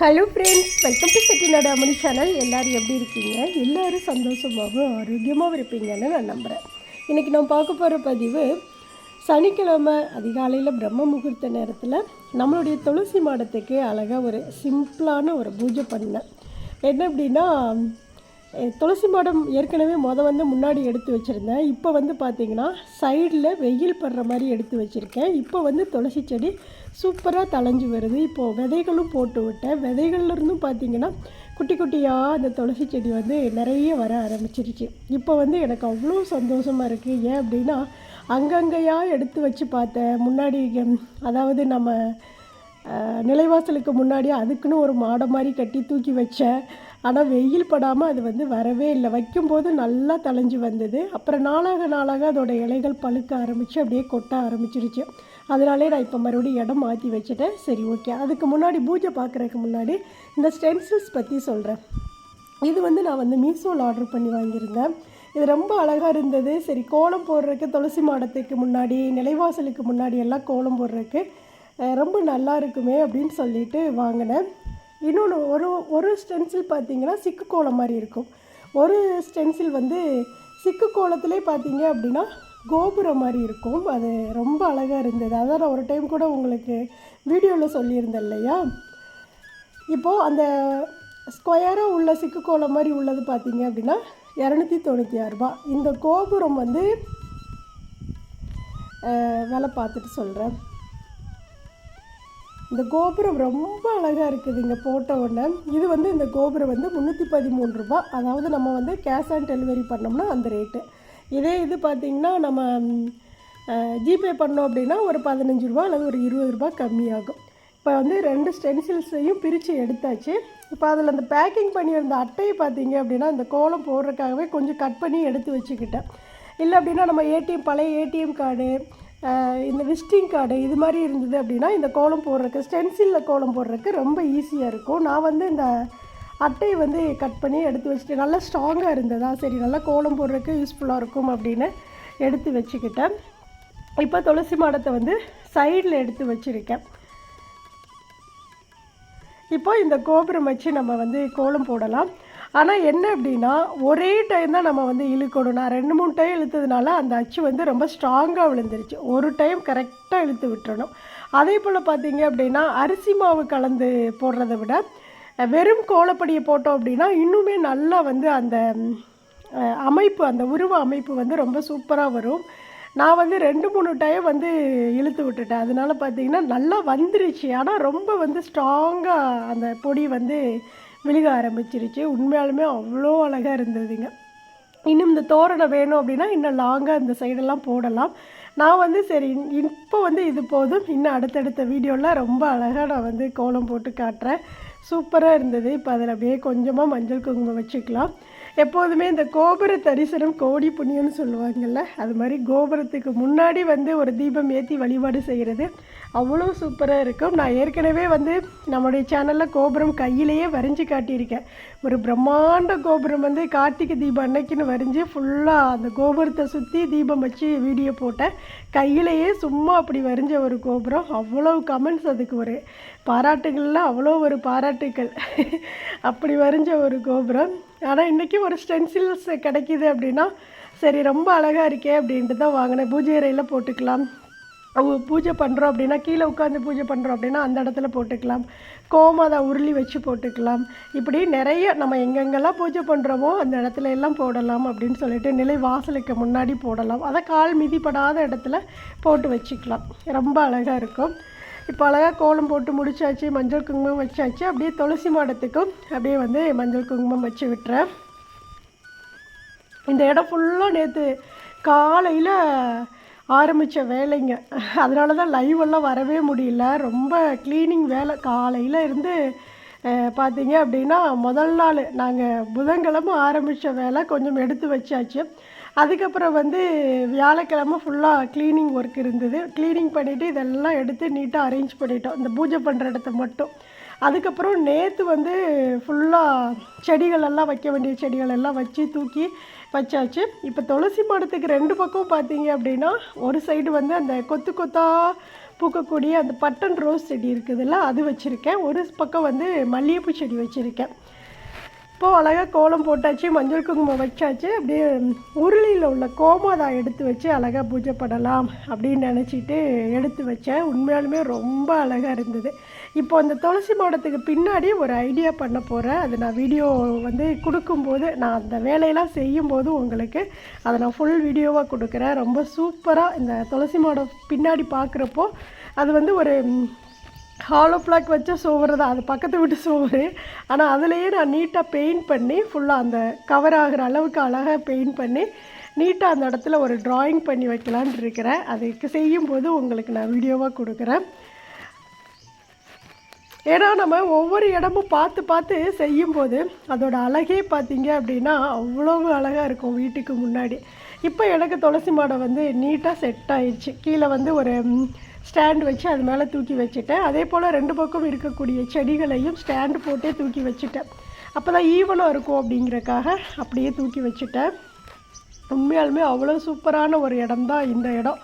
Hello friends welcome to Chettinad Amani channel எல்லோரும் எப்படி இருக்கீங்க? எல்லோரும் சந்தோஷமாகவும் ஆரோக்கியமாகவும் இருப்பீங்கன்னு நான் நம்புகிறேன் இன்றைக்கி நான் பார்க்க போகிற பதிவு சனிக்கிழமை அதிகாலையில் பிரம்ம முகூர்த்த நேரத்தில் நம்மளுடைய துளசி மாடத்துக்கு அழகாக ஒரு சிம்பிளான ஒரு பூஜை பண்ணேன். என்ன அப்படின்னா துளசி மாடம் ஏற்கனவே மொதல் வந்து முன்னாடி எடுத்து வச்சுருந்தேன். இப்போ வந்து பார்த்திங்கன்னா சைடில் வெயில் படுற மாதிரி எடுத்து வச்சுருக்கேன். இப்போ வந்து துளசி செடி சூப்பராக தளைஞ்சு வருது. இப்போது விதைகளும் போட்டு விட்டேன். விதைகள்லேருந்தும் பார்த்திங்கன்னா குட்டி குட்டியாக அந்த துளசி செடி வந்து நிறைய வர ஆரம்பிச்சிருச்சு. இப்போ வந்து எனக்கு அவ்வளோ சந்தோஷமாக இருக்குது ஏன் அப்படின்னா அங்கங்கேயா எடுத்து வச்சு பார்த்தேன் முன்னாடி அதாவது நம்ம நிலைவாசலுக்கு முன்னாடி அதுக்குன்னு ஒரு மாடை மாதிரி கட்டி தூக்கி வச்சேன் ஆனால் வெயில் படாமல் அது வந்து வரவே இல்லை. வைக்கும்போது நல்லா தளைஞ்சு வந்தது. அப்புறம் நாளாக நாளாக அதோட இலைகள் பழுக்க ஆரம்பித்து அப்படியே கொட்ட ஆரம்பிச்சிருச்சு. அதனாலே நான் இப்போ மறுபடியும் இடம் மாற்றி வச்சுட்டேன். சரி ஓகே. அதுக்கு முன்னாடி பூஜை பார்க்குறதுக்கு முன்னாடி இந்த ஸ்டென்சில்ஸ் பற்றி சொல்கிறேன் இது வந்து நான் வந்து மீஷோவில் ஆர்டர் பண்ணி வாங்கியிருந்தேன். இது ரொம்ப அழகாக இருந்தது. சரி கோலம் போடுறதுக்கு துளசி மாடத்துக்கு முன்னாடி நிலைவாசலுக்கு முன்னாடி எல்லாம் கோலம் போடுறதுக்கு ரொம்ப நல்லா இருக்குமே அப்படின்னு சொல்லிட்டு வாங்கினேன். இன்னொன்று ஒரு ஒரு ஸ்டென்சில் பார்த்தீங்கன்னா சிக்கு கோலம் மாதிரி இருக்கும். ஒரு ஸ்டென்சில் வந்து சிக்கு கோலத்திலே பார்த்தீங்க அப்படின்னா கோபுரம் மாதிரி இருக்கும். அது ரொம்ப அழகாக இருந்தது. அதான் நான் ஒரு டைம் கூட உங்களுக்கு வீடியோவில் சொல்லியிருந்தேன் இல்லையா? இப்போது அந்த ஸ்கொயராக உள்ள சிக்கு கோலம் மாதிரி உள்ளது பார்த்தீங்க அப்படின்னா இரநூத்தி தொண்ணூற்றி ஆறுரூபா இந்த கோபுரம் வந்து வேலை விலை பார்த்துட்டு சொல்கிறேன் இந்த கோபுரம் ரொம்ப அழகாக இருக்குது இங்கே போட்ட உடனே. இது வந்து இந்த கோபுரம் வந்து முந்நூற்றி பதிமூணு ரூபா அதாவது நம்ம வந்து கேஷ் ஆன் டெலிவரி பண்ணோம்னா அந்த ரேட்டு இதே இது பார்த்திங்கன்னா நம்ம ஜிபே பண்ணோம் அப்படின்னா ஒரு பதினஞ்சு ரூபா அல்லது ஒரு இருபது ரூபா கம்மியாகும். இப்போ வந்து ரெண்டு ஸ்டென்சில்ஸையும் பிரித்து எடுத்தாச்சு. இப்போ அதில் அந்த பேக்கிங் பண்ணியிருந்த அட்டையை பார்த்தீங்க அப்படின்னா இந்த கோலம் போடுறதுக்காகவே கொஞ்சம் கட் பண்ணி எடுத்து வச்சுக்கிட்டேன். இல்லை அப்படின்னா நம்ம ஏடிஎம் பழைய ஏடிஎம் கார்டு இந்த விசிட்டிங் கார்டு இது மாதிரி இருந்தது அப்படின்னா இந்த கோலம் போடுறதுக்கு ஸ்டென்சிலில் கோலம் போடுறதுக்கு ரொம்ப ஈஸியாக இருக்கும். நான் வந்து இந்த அட்டையை வந்து கட் பண்ணி எடுத்து வச்சுட்டு நல்லா ஸ்ட்ராங்காக இருந்ததா? சரி நல்லா கோலம் போடுறதுக்கு யூஸ்ஃபுல்லாக இருக்கும் அப்படின்னு எடுத்து வச்சுக்கிட்டேன். இப்போ துளசி மாடத்தை வந்து சைடில் எடுத்து வச்சுருக்கேன். இப்போ இந்த கோபுரம் வச்சு நம்ம வந்து கோலம் போடலாம். ஆனால் என்ன அப்படின்னா ஒரே டைம் தான் நம்ம வந்து இழுக்கணும். நான் ரெண்டு மூணு டைம் இழுத்ததுனால அந்த அச்சு வந்து ரொம்ப ஸ்ட்ராங்காக விழுந்துருச்சு. ஒரு டைம் கரெக்டாக இழுத்து விட்டுறணும். அதே போல் பார்த்தீங்க அப்படின்னா அரிசி மாவு கலந்து போடுறத விட வெறும் கோலப்படியை போட்டோம் அப்படின்னா இன்னுமே நல்லா வந்து அந்த அமைப்பு அந்த உருவ அமைப்பு வந்து ரொம்ப சூப்பராக வரும். நான் வந்து ரெண்டு மூணு டைம் வந்து இழுத்து விட்டுட்டேன். அதனால பார்த்தீங்கன்னா நல்லா வந்துருச்சு. ஆனால் ரொம்ப வந்து ஸ்ட்ராங்காக அந்த பொடி வந்து விழுக ஆரம்பிச்சிருச்சு. உண்மையாலுமே அவ்வளோ அழகாக இருந்ததுங்க. இன்னும் இந்த தோரணை வேணும் அப்படின்னா இன்னும் லாங்காக இந்த சைடெல்லாம் போடலாம். நான் வந்து சரி இப்போ வந்து இது போதும். இன்னும் அடுத்தடுத்த வீடியோவில் ரொம்ப அழகாக நான் வந்து கோலம் போட்டு காட்டுறேன். சூப்பராக இருந்தது. இப்போ அதில் அப்படியே கொஞ்சமாக மஞ்சள் குங்குமம் வச்சுக்கலாம். எப்போதுமே இந்த கோபுர தரிசனம் கோடி புண்ணியம்னு சொல்லுவாங்கல்ல அது மாதிரி கோபுரத்துக்கு முன்னாடி வந்து ஒரு தீபம் ஏற்றி வழிபாடு செய்கிறது அவ்வளோ சூப்பராக இருக்கும். நான் ஏற்கனவே வந்து நம்முடைய சேனலில் கோபுரம் கையிலேயே வரைஞ்சி காட்டியிருக்கேன். ஒரு பிரம்மாண்ட கோபுரம் வந்து கார்த்திகை தீபம் அன்னைக்குன்னு வரைஞ்சி ஃபுல்லாக அந்த கோபுரத்தை சுற்றி தீபம் வச்சு வீடியோ போட்டேன். கையிலேயே சும்மா அப்படி வரைஞ்ச ஒரு கோபுரம். அவ்வளோ கமெண்ட்ஸ் அதுக்கு ஒரு பாராட்டுகள்லாம் அவ்வளோ ஒரு பாராட்டுக்கள். அப்படி வரைஞ்ச ஒரு கோபுரம். ஆனால் இன்றைக்கி ஒரு ஸ்டென்சில்ஸ் கிடைக்கிது அப்படின்னா சரி ரொம்ப அழகாக இருக்கே அப்படின்ட்டு தான் வாங்கினேன். பூஜை அறையில் போட்டுக்கலாம். பூஜை பண்ணுறோம் அப்படின்னா கீழே உட்காந்து பூஜை பண்ணுறோம் அப்படின்னா அந்த இடத்துல போட்டுக்கலாம். கோமாதா உருளி வச்சு போட்டுக்கலாம். இப்படி நிறைய நம்ம எங்கெங்கெல்லாம் பூஜை பண்ணுறோமோ அந்த இடத்துல எல்லாம் போடலாம் அப்படின்னு சொல்லிட்டு நிலை வாசலுக்கு முன்னாடி போடலாம். அதை கால் மிதிப்படாத இடத்துல போட்டு வச்சுக்கலாம். ரொம்ப அழகாக இருக்கும். இப்போ அழகாக கோலம் போட்டு முடிச்சாச்சு மஞ்சள் குங்குமம் வச்சாச்சு. அப்படியே துளசி மாடத்துக்கும் அப்படியே வந்து மஞ்சள் குங்குமம் வச்சு விட்டுறேன். இந்த இடம் ஃபுல்லாக நேற்று காலையில் ஆரம்பித்த வேலைங்க. அதனால தான் லைவ் எல்லாம் வரவே முடியல. ரொம்ப க்ளீனிங் வேலை. காலையில் இருந்து பார்த்தீங்க அப்படின்னா முதல் நாள் நாங்கள் புதன்கிழமை ஆரம்பித்த வேலை கொஞ்சம் எடுத்து வச்சாச்சு. அதுக்கப்புறம் வந்து வியாழக்கிழமை ஃபுல்லாக க்ளீனிங் ஒர்க் இருந்தது. க்ளீனிங் பண்ணிவிட்டு இதெல்லாம் எடுத்து நீட்டாக அரேஞ்ச் பண்ணிட்டோம். இந்த பூஜை பண்ணுற இடத்த மட்டும். அதுக்கப்புறம் நேற்று வந்து ஃபுல்லாக செடிகளெல்லாம் வைக்க வேண்டிய செடிகள் எல்லாம் வச்சு தூக்கி வச்சாச்சு. இப்போ துளசி மரத்துக்கு ரெண்டு பக்கம் பார்த்தீங்க அப்படின்னா ஒரு சைடு வந்து அந்த கொத்து கொத்தா பூக்கக்கூடிய அந்த பட்டன் ரோஸ் செடி இருக்குதுல்ல அது வச்சுருக்கேன். ஒரு பக்கம் வந்து மல்லிகைப்பூ செடி வச்சுருக்கேன். இப்போது அழகாக கோலம் போட்டாச்சு மஞ்சள் குங்குமம் வச்சாச்சு. அப்படியே உருளியில் உள்ள கோமாதா எடுத்து வச்சு அழகாக பூஜை பண்ணலாம் அப்படின்னு நினச்சிட்டு எடுத்து வச்சேன். உண்மையாலுமே ரொம்ப அழகாக இருந்தது. இப்போ அந்த துளசி மாடத்துக்கு பின்னாடி ஒரு ஐடியா பண்ண போகிறேன் அது நான் வீடியோ வந்து கொடுக்கும்போது நான் அந்த வேலையெல்லாம் செய்யும்போது உங்களுக்கு அதை நான் ஃபுல் வீடியோவாக கொடுக்குறேன். ரொம்ப சூப்பராக இந்த துளசி மாடம் பின்னாடி பார்க்குறப்போ அது வந்து ஒரு ஹாலோ பிளாக் வச்ச சோறு தான் அது பக்கத்து வீட்டு சோறு ஆனால் அதுலேயே நான் நீட்டாக பெயிண்ட் பண்ணி ஃபுல்லாக அந்த கவர் ஆகிற அளவுக்கு அழகாக பெயிண்ட் பண்ணி நீட்டாக அந்த இடத்துல ஒரு ட்ராயிங் பண்ணி வைக்கலான் இருக்கிறேன். அதுக்கு செய்யும்போது உங்களுக்கு நான் வீடியோவாக கொடுக்குறேன். ஏன்னா நம்ம ஒவ்வொரு இடமும் பார்த்து பார்த்து செய்யும்போது அதோட அழகே பார்த்தீங்க அப்படின்னா அவ்வளோ அழகாக இருக்கும் வீட்டுக்கு முன்னாடி. இப்போ எனக்கு துளசி மாடம் வந்து நீட்டாக செட் ஆயிடுச்சு. கீழே வந்து ஒரு ஸ்டாண்ட் வச்சு அது மேலே தூக்கி வச்சுட்டேன். அதே போல் ரெண்டு பக்கம் இருக்கக்கூடிய செடிகளையும் ஸ்டாண்டு போட்டே தூக்கி வச்சுட்டேன். அப்போ தான் ஈவனாக இருக்கும் அப்படிங்கிறக்காக அப்படியே தூக்கி வச்சுட்டேன். உண்மையாலுமே அவ்வளோ சூப்பரான ஒரு இடம் தான் இந்த இடம்.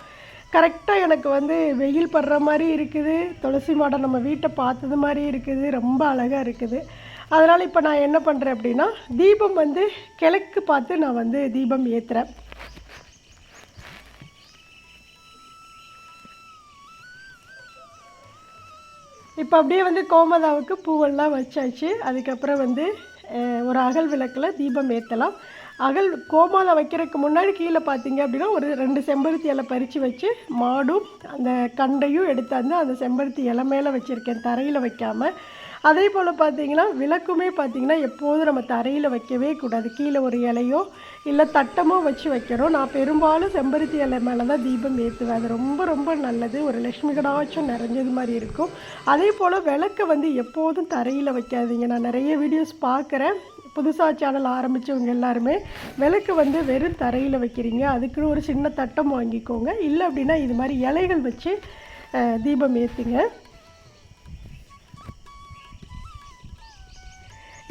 கரெக்டாக எனக்கு வந்து வெயில் படுற மாதிரி இருக்குது. துளசி மாடம் நம்ம வீட்டை பார்த்தது மாதிரி இருக்குது. ரொம்ப அழகாக இருக்குது. அதனால் இப்போ நான் என்ன பண்ணுறேன் அப்படின்னா தீபம் வந்து கிழக்கு பார்த்து நான் வந்து தீபம் ஏற்றுறேன் இப்போ அப்படியே வந்து கோமதாவுக்கு பூவெல்லாம் வச்சாச்சு. அதுக்கப்புறம் வந்து ஒரு அகல் விளக்கில் தீபம் ஏற்றலாம் அகல் கோமாவில் வைக்கிறதுக்கு முன்னாடி கீழே பார்த்தீங்க அப்படின்னா ஒரு ரெண்டு செம்பருத்தி இலை பறித்து வச்சு மாடும் அந்த கண்டையும் எடுத்தாந்து அந்த செம்பருத்தி இலை மேலே வச்சுருக்கேன் தரையில் வைக்காமல் அதே போல் பார்த்தீங்கன்னா விளக்குமே பார்த்தீங்கன்னா எப்போதும் நம்ம தரையில் வைக்கவே கூடாது. கீழே ஒரு இலையோ இல்லை தட்டமோ வச்சு வைக்கிறோம். நான் பெரும்பாலும் செம்பருத்தி இலை மேலே தான் தீபம் ஏற்றுவேன் அது ரொம்ப ரொம்ப நல்லது. ஒரு லட்சுமி கடாச்சும் நிறைஞ்சது மாதிரி இருக்கும். அதே போல் விளக்கை வந்து எப்போதும் தரையில் வைக்காதீங்க. நான் நிறைய வீடியோஸ் பார்க்குறேன். புதுசாக சேனல் ஆரம்பித்தவங்க எல்லாருமே விளக்கு வந்து வெறும் தரையில் வைக்கிறீங்க. அதுக்குன்னு ஒரு சின்ன தட்டம் வாங்கிக்கோங்க. இல்லை அப்படின்னா இது மாதிரி இலைகள் வச்சு தீபம் ஏற்றுங்க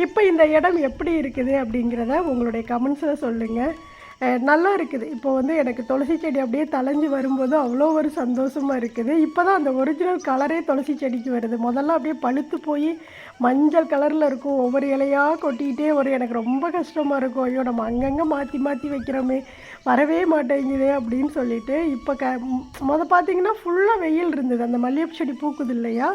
இப்போ இந்த இடம் எப்படி இருக்குது அப்படிங்கிறத உங்களுடைய கமெண்ட்ஸில் சொல்லுங்கள் நல்லா இருக்குது. இப்போ வந்து எனக்கு துளசி செடி அப்படியே தலைஞ்சு வரும்போது அவ்வளோ ஒரு சந்தோஷமாக இருக்குது. இப்போ தான் அந்த ஒரிஜினல் கலரே துளசி செடிக்கு வருது. முதல்ல அப்படியே பழுத்து போய் மஞ்சள் கலரில் இருக்கும். ஒவ்வொரு இலையாக கொட்டிக்கிட்டே வரும். எனக்கு ரொம்ப கஷ்டமாக இருக்கும். ஐயோ நம்ம அங்கங்கே மாற்றி மாற்றி வைக்கிறோமே. வரவே மாட்டேங்குதே அப்படின்னு சொல்லிட்டு இப்போ க மொதல் பார்த்தீங்கன்னா ஃபுல்லாக வெயில் இருந்தது. அந்த மல்லிகைப்பூ செடி பூக்குது இல்லையா?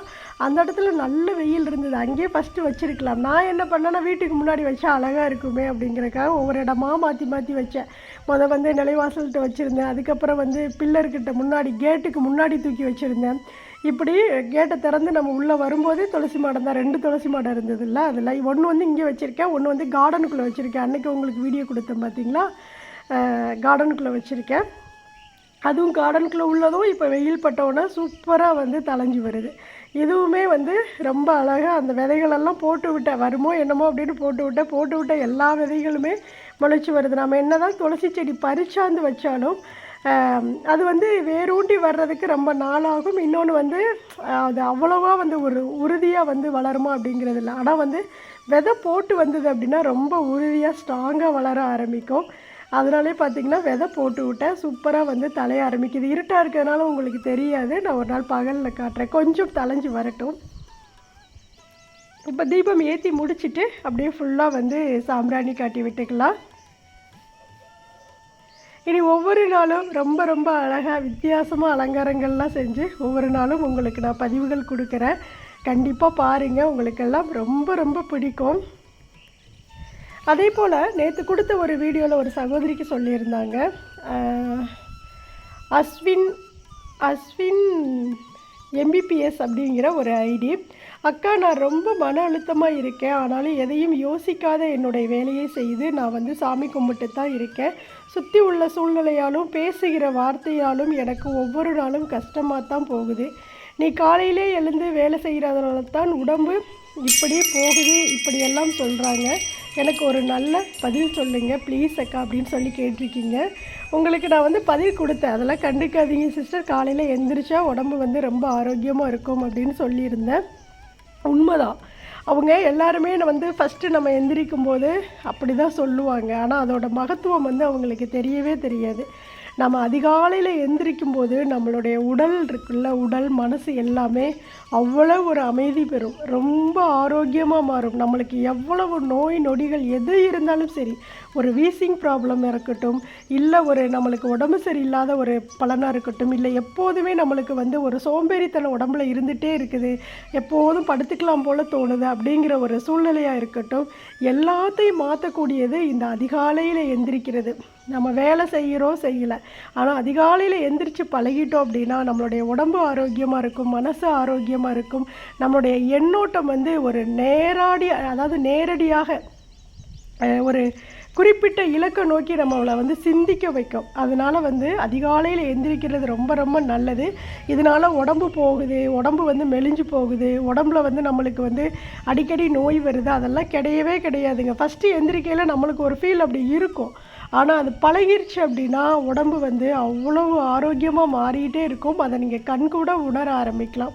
அந்த இடத்துல நல்ல வெயில் இருந்தது. அங்கேயே ஃபஸ்ட்டு வச்சுருக்கலாம். நான் என்ன பண்ணேன்னா வீட்டுக்கு முன்னாடி வச்சா அழகாக இருக்குமே அப்படிங்கிறக்காக ஒவ்வொரு இடமா மாற்றி மாற்றி வச்சேன். முத வந்து நிலைவாசல்கிட்ட வச்சுருந்தேன். அதுக்கப்புறம் வந்து பில்லர்கிட்ட முன்னாடி கேட்டுக்கு முன்னாடி தூக்கி வச்சுருந்தேன். இப்படி கேட்டை திறந்து நம்ம உள்ளே வரும்போதே துளசி மாடம் தான். ரெண்டு துளசி மாடம் இருந்ததுல்ல அதில் ஒன்று வந்து இங்கே வச்சுருக்கேன் ஒன்று வந்து கார்டனுக்குள்ளே வச்சுருக்கேன். அன்றைக்கி உங்களுக்கு வீடியோ கொடுத்தேன் பார்த்தீங்களா கார்டனுக்குள்ளே வச்சுருக்கேன். அதுவும் கார்டனுக்குள்ளே உள்ளதும் இப்போ வெயில் பட்டவுடனே சூப்பராக வந்து தலைஞ்சி வருது. இதுவுமே வந்து ரொம்ப அழகாக அந்த விதைகளெல்லாம் போட்டு விட்டேன் வருமோ என்னமோ அப்படின்னு போட்டு விட்டேன் போட்டு விட்ட எல்லா விதைகளுமே முளைச்சி வருது. நம்ம என்ன தான் துளசி செடி பறிச்சாந்து வச்சாலும் அது வந்து வேரூண்டி வர்றதுக்கு ரொம்ப நாளாகும். இன்னொன்று வந்து அது அவ்வளோவா வந்து ஒரு உறுதியாக வந்து வளருமா அப்படிங்கிறது இல்லை. ஆனால் வந்து விதை போட்டு வந்தது அப்படின்னா ரொம்ப உறுதியாக ஸ்ட்ராங்காக வளர ஆரம்பிக்கும். அதனாலே பார்த்தீங்கன்னா விதை போட்டு விட்டேன் சூப்பராக வந்து தலைய ஆரம்பிக்குது. இருட்டாக இருக்கிறதுனால உங்களுக்கு தெரியாது. நான் ஒரு நாள் பகலில் காட்டுறேன். கொஞ்சம் தலைஞ்சு வரட்டும். இப்போ தீபம் ஏற்றி முடிச்சிட்டு அப்படியே ஃபுல்லாக வந்து சாம்பிராணி காட்டி விட்டுக்கலாம். இனி ஒவ்வொரு நாளும் ரொம்ப ரொம்ப அழகாக வித்தியாசமாக அலங்காரங்கள்லாம் செஞ்சு ஒவ்வொரு நாளும் உங்களுக்கு நான் பதிவுகள் கொடுக்குறேன். கண்டிப்பாக பாருங்கள் உங்களுக்கெல்லாம் ரொம்ப ரொம்ப பிடிக்கும். அதே போல் நேற்று கொடுத்த ஒரு வீடியோவில் ஒரு சகோதரிக்கு சொல்லியிருந்தாங்க. அஸ்வின் அஸ்வின் எம்பிபிஎஸ் அப்படிங்கிற ஒரு ஐடி அக்கா நான் ரொம்ப மன அழுத்தமாக இருக்கேன். ஆனாலும் எதையும் யோசிக்காத என்னுடைய வேலையை செய்து நான் வந்து சாமி கும்பிட்டு தான் இருக்கேன். சுற்றி உள்ள சூழ்நிலையாலும் பேசுகிற வார்த்தையாலும் எனக்கு ஒவ்வொரு நாளும் கஷ்டமாக தான் போகுது. நீ காலையிலே எழுந்து வேலை செய்கிறதுனால தான் உடம்பு இப்படி போகுது இப்படியெல்லாம் சொல்கிறாங்க எனக்கு ஒரு நல்ல பதில் சொல்லுங்கள் ப்ளீஸ் அக்கா அப்படின்னு சொல்லி கேட்டிருக்கீங்க. உங்களுக்கு நான் வந்து பதிவு கொடுத்தேன். அதெல்லாம் கண்டுக்காதீங்க சிஸ்டர் காலையில் எந்திரிச்சா உடம்பு வந்து ரொம்ப ஆரோக்கியமாக இருக்கும் அப்படின்னு சொல்லியிருந்தேன். உண்மைதான். அவங்க எல்லாருமே நான் வந்து ஃபஸ்ட்டு நம்ம எந்திரிக்கும் போது அப்படி தான் சொல்லுவாங்க. ஆனால் அதோட மகத்துவம் வந்து அவங்களுக்கு தெரியவே தெரியாது. நம்ம அதிகாலையில் எந்திரிக்கும் போது நம்மளுடைய உடல் இருக்குல்ல உடல் மனசு எல்லாமே அவ்வளோ ஒரு அமைதி பெறும். ரொம்ப ஆரோக்கியமாக மாறும். நம்மளுக்கு எவ்வளவு நோய் நொடிகள் எது இருந்தாலும் சரி ஒரு வீசிங் ப்ராப்ளம் இருக்கட்டும் இல்லை ஒரு நம்மளுக்கு உடம்பு சரியில்லாத ஒரு பலனாக இருக்கட்டும் இல்லை எப்போதுமே நம்மளுக்கு வந்து ஒரு சோம்பேறித்தனம் உடம்புல இருந்துகிட்டே இருக்குது எப்போதும் படுத்துக்கலாம் போல் தோணுது அப்படிங்கிற ஒரு சூழ்நிலையாக இருக்கட்டும் எல்லாத்தையும் மாற்றக்கூடியது இந்த அதிகாலையில் எந்திரிக்கிறது. நம்ம வேலை செய்கிறோம் செய்யலை. ஆனால் அதிகாலையில் எந்திரிச்சு பழகிட்டோம் அப்படின்னா நம்மளுடைய உடம்பு ஆரோக்கியமாக இருக்கும் மனசு ஆரோக்கியமாக இருக்கும். நம்மளுடைய எண்ணோட்டம் வந்து ஒரு நேராடி அதாவது நேரடியாக ஒரு குறிப்பிட்ட இலக்கை நோக்கி நம்மளை வந்து சிந்திக்க வைக்கும். அதனால் வந்து அதிகாலையில் எந்திரிக்கிறது ரொம்ப ரொம்ப நல்லது. இதனால் உடம்பு போகுது உடம்பு வந்து மெலிஞ்சு போகுது உடம்புல வந்து நம்மளுக்கு வந்து அடிக்கடி நோய் வருது அதெல்லாம் கிடையவே கிடையாதுங்க. ஃபஸ்ட்டு எந்திரிக்கையில் நம்மளுக்கு ஒரு ஃபீல் அப்படி இருக்கும். ஆனால் அது பழகிருச்சு அப்படின்னா உடம்பு வந்து அவ்வளவு ஆரோக்கியமாக மாறிக்கிட்டே இருக்கும். அதை நீங்கள் கண் கூட உணர ஆரம்பிக்கலாம்.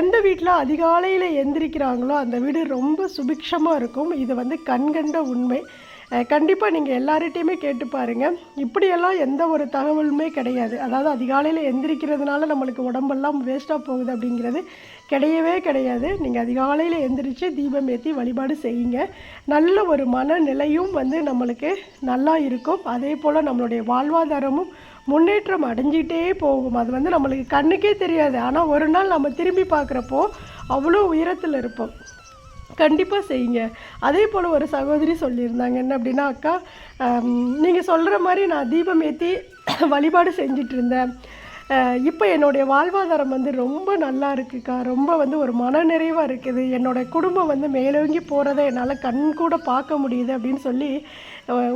எந்த வீட்டில் அதிகாலையில் எந்திரிக்கிறாங்களோ அந்த வீடு ரொம்ப சுபிக்ஷமாக இருக்கும். இது வந்து கண்கண்ட உண்மை. கண்டிப்பாக நீங்கள் எல்லார்கிட்டையுமே கேட்டு பாருங்கள் இப்படியெல்லாம் எந்த ஒரு தகவலுமே கிடையாது. அதாவது அதிகாலையில் எந்திரிக்கிறதுனால நம்மளுக்கு உடம்பெல்லாம் வேஸ்ட்டாக போகுது அப்படிங்கிறது கிடையவே கிடையாது. நீங்கள் அதிகாலையில் எந்திரிச்சு தீபம் ஏற்றி வழிபாடு செய்யுங்க. நல்ல ஒரு மனநிலையும் வந்து நம்மளுக்கு நல்லா இருக்கும். அதே போல் நம்மளுடைய வாழ்வாதாரமும் முன்னேற்றம் அடைஞ்சிட்டே போகும். அது வந்து நம்மளுக்கு கண்ணுக்கே தெரியாது. ஆனால் ஒரு நாள் நம்ம திரும்பி பார்க்குறப்போ அவ்வளோ உயரத்தில் இருப்போம். கண்டிப்பாக செய்யுங்க. அதே போல் ஒரு சகோதரி சொல்லியிருந்தாங்க என்ன அப்படின்னா அக்கா நீங்கள் சொல்கிற மாதிரி நான் தீபம் ஏற்றி வழிபாடு செஞ்சிட்ருந்தேன் இப்போ என்னுடைய வாழ்வாதாரம் வந்து ரொம்ப நல்லா இருக்குக்கா. ரொம்ப வந்து ஒரு மனநிறைவாக இருக்குது. என்னோட குடும்பம் வந்து மேலோங்கி போகிறத என்னால் கண் கூட பார்க்க முடியுது அப்படின்னு சொல்லி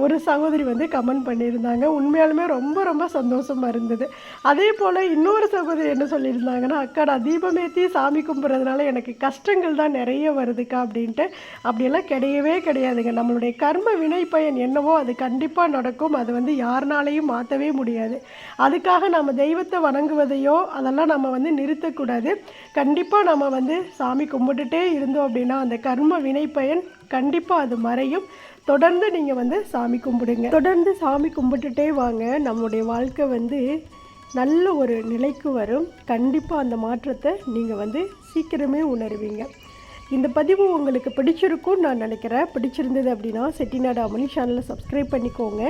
ஒரு சகோதரி வந்து கமெண்ட் பண்ணியிருந்தாங்க. உண்மையாலுமே ரொம்ப ரொம்ப சந்தோஷமாக இருந்தது. அதே போல் இன்னொரு சகோதரி என்ன சொல்லியிருந்தாங்கன்னா அக்கா நான் தீபமேத்தி சாமி கும்பிட்றதுனால எனக்கு கஷ்டங்கள் தான் நிறைய வருதுக்கா அப்படின்ட்டு. அப்படியெல்லாம் கிடையவே கிடையாதுங்க. நம்மளுடைய கர்ம வினை பயன் என்னவோ அது கண்டிப்பாக நடக்கும். அது வந்து யாருனாலையும் மாற்றவே முடியாது. அதுக்காக நம்ம தெய்வத்தை வணங்குவதையோ அதெல்லாம் நம்ம வந்து நிறுத்தக்கூடாது. கண்டிப்பாக நம்ம வந்து சாமி கும்பிட்டுட்டே இருந்தோம் அப்படின்னா அந்த கர்ம வினை பயன் கண்டிப்பாக அது மறையும். தொடர்ந்து நீங்கள் வந்து சாமி கும்பிடுங்க. தொடர்ந்து சாமி கும்பிட்டுட்டே வாங்க. நம்மளுடைய வாழ்க்கை வந்து நல்ல ஒரு நிலைக்கு வரும். கண்டிப்பாக அந்த மாற்றத்தை நீங்கள் வந்து சீக்கிரமே உணருவீங்க. இந்த பதிவு உங்களுக்கு பிடிச்சிருக்கும்னு நான் நினைக்கிறேன். பிடிச்சிருந்தது அப்படின்னா செட்டிநாடு அமனி சேனலை சப்ஸ்கிரைப் பண்ணிக்கோங்க.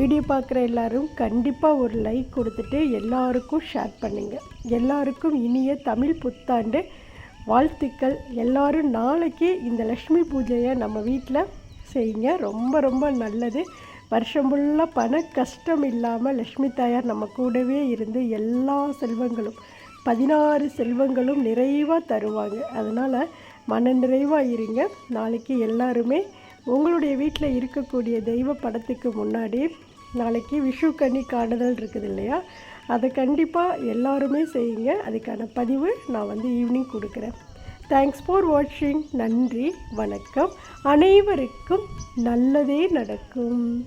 வீடியோ பார்க்குற எல்லோரும் கண்டிப்பாக ஒரு லைக் கொடுத்துட்டு எல்லாருக்கும் ஷேர் பண்ணுங்கள் எல்லாருக்கும் இனிய தமிழ் புத்தாண்டு வாழ்த்துக்கள். எல்லாரும் நாளைக்கு இந்த லக்ஷ்மி பூஜையை நம்ம வீட்டில் செய்யுங்க. ரொம்ப ரொம்ப நல்லது. வருஷம் ஃபுல்லாக பண கஷ்டம் இல்லாமல் லக்ஷ்மி தாயார் நம்ம கூடவே இருந்து எல்லா செல்வங்களும் பதினாறு செல்வங்களும் நிறைவாக தருவாங்க. அதனால் மன நிறைவாக இருங்க. நாளைக்கு எல்லாருமே உங்களுடைய வீட்டில் இருக்கக்கூடிய தெய்வ படத்துக்கு முன்னாடி நாளைக்கு விஷு கன்னி காணுதல் இருக்குது இல்லையா? அதை கண்டிப்பாக எல்லாருமே செய்யுங்க. அதுக்கான பதிவு நான் வந்து ஈவினிங் கொடுக்குறேன். தேங்க்ஸ் ஃபார் வாட்சிங் நன்றி வணக்கம். அனைவருக்கும் நல்லதே நடக்கும்.